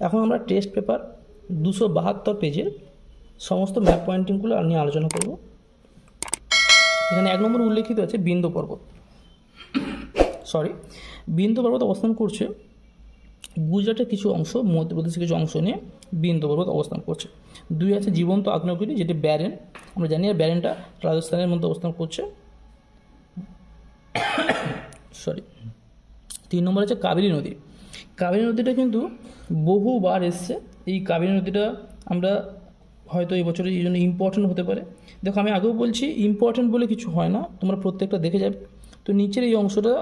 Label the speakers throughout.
Speaker 1: এখন আমরা test paper দুশো বাহাত্তর পেজের সমস্ত ম্যাপ পয়েন্টিংগুলো নিয়ে আলোচনা করব। এখানে এক নম্বর উল্লেখিত আছে বিন্দু পর্বত। সরি বিন্দু পর্বত অবস্থান করছে গুজরাটের কিছু অংশ, মধ্যপ্রদেশের কিছু অংশ নিয়ে বিন্দু পর্বত অবস্থান করছে। দুই আছে জীবন্ত আগ্নেয়গিরি, যেটি ব্যারেন, আমরা জানি আর ব্যারেনটা রাজস্থানের মধ্যে অবস্থান করছে। সরি তিন নম্বর আছে কাবেরী নদী। কাবেরী নদীটা কিন্তু বহুবার এসছে। এই কাবেরী নদীটা আমরা হয়তো এই বছরে এই জন্য ইম্পর্টেন্ট হতে পারে। দেখো, আমি আগেও বলছি ইম্পর্টেন্ট বলে কিছু হয় না, তোমরা প্রত্যেকটা দেখে যাবে। তো নিচের এই অংশটা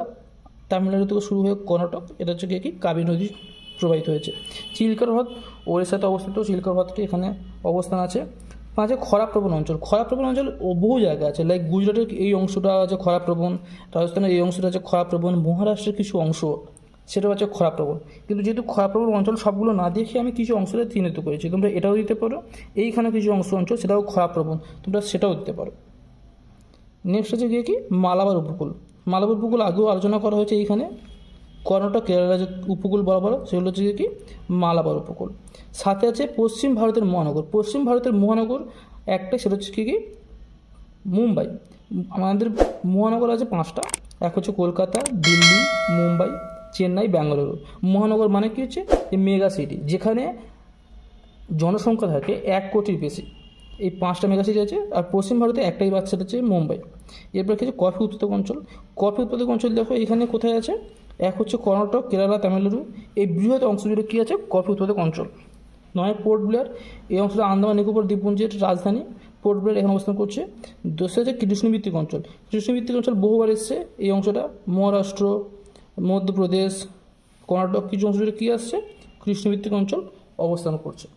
Speaker 1: তামিলনাড়ু থেকে শুরু হয়ে কর্ণাটক, এটা হচ্ছে কি? কাবেরী নদী প্রবাহিত হয়েছে। চিল্কার হ্রদ ওড়িশাতে অবস্থিত চিল্কার হ্রদটি এখানে অবস্থান আছে। পাঁচে খরাপ্রবণ অঞ্চল। খরাপ্রবণ অঞ্চল বহু জায়গা আছে। লাইক গুজরাটের এই অংশটা আছে খরাপ্রবণ, রাজস্থানের এই অংশটা আছে খরাপ্রবণ, মহারাষ্ট্রের কিছু অংশ সেটা হচ্ছে খরাপ্রবণ কিন্তু যেহেতু খরাপ্রবণ অঞ্চল সবগুলো না দেখে আমি কিছু অংশটা চিহ্নিত করেছি, তোমরা এটাও দিতে পারো। এইখানে কিছু অংশ অঞ্চল সেটাও খরাপ্রবণ তোমরা সেটাও দিতে পারো। নেক্সট হচ্ছে গিয়ে কি? মালাবার উপকূল। মালাবার উপকূল আগেও আলোচনা করা হয়েছে এইখানে। কর্ণাটক, কেরালা যে উপকূল বরাবর, সেগুলো হচ্ছে কি? মালাবার উপকূল। সাথে আছে পশ্চিম ভারতের মহানগর। পশ্চিম ভারতের মহানগর একটা, সেটা হচ্ছে কি কি? মুম্বাই। আমাদের মহানগর আছে পাঁচটা। এক হচ্ছে কলকাতা, দিল্লি, মুম্বাই। চেন্নাই, ব্যাঙ্গালুরু। মহানগর মানে কি হচ্ছে? মেগা সিটি, যেখানে জনসংখ্যা থাকে এক কোটির বেশি। এই পাঁচটা মেগা সিটি আছে আর পশ্চিম ভারতে একটাই বাচ্চা হচ্ছে মুম্বাই। এরপর কিছু কফি উৎপাদক অঞ্চল। কফি উৎপাদক অঞ্চল দেখো, এখানে কোথায় আছে? এক হচ্ছে কর্ণাটক, কেরালা, তামিলনাড়ু। এই বৃহৎ অংশ জুড়ে কী আছে? কফি উৎপাদক অঞ্চল। নয়, পোর্ট ব্লেয়ার। এই অংশটা আন্দামান, নিকোবর, দ্বীপপুঞ্জের রাজধানী। পোর্ট ব্লেয়ার এখানে অবস্থান করছে। দোষে হচ্ছে কৃষ্ণভিত্তিক অঞ্চল। কৃষ্ণভিত্তিক অঞ্চল বহুবার এসছে। এই অংশটা মহারাষ্ট্র মধ্যপ্রদেশ কর্ণাটক কিছু অংশ কী আসছে? কৃষ্ণভিত্তিক অঞ্চল অবস্থান করছে।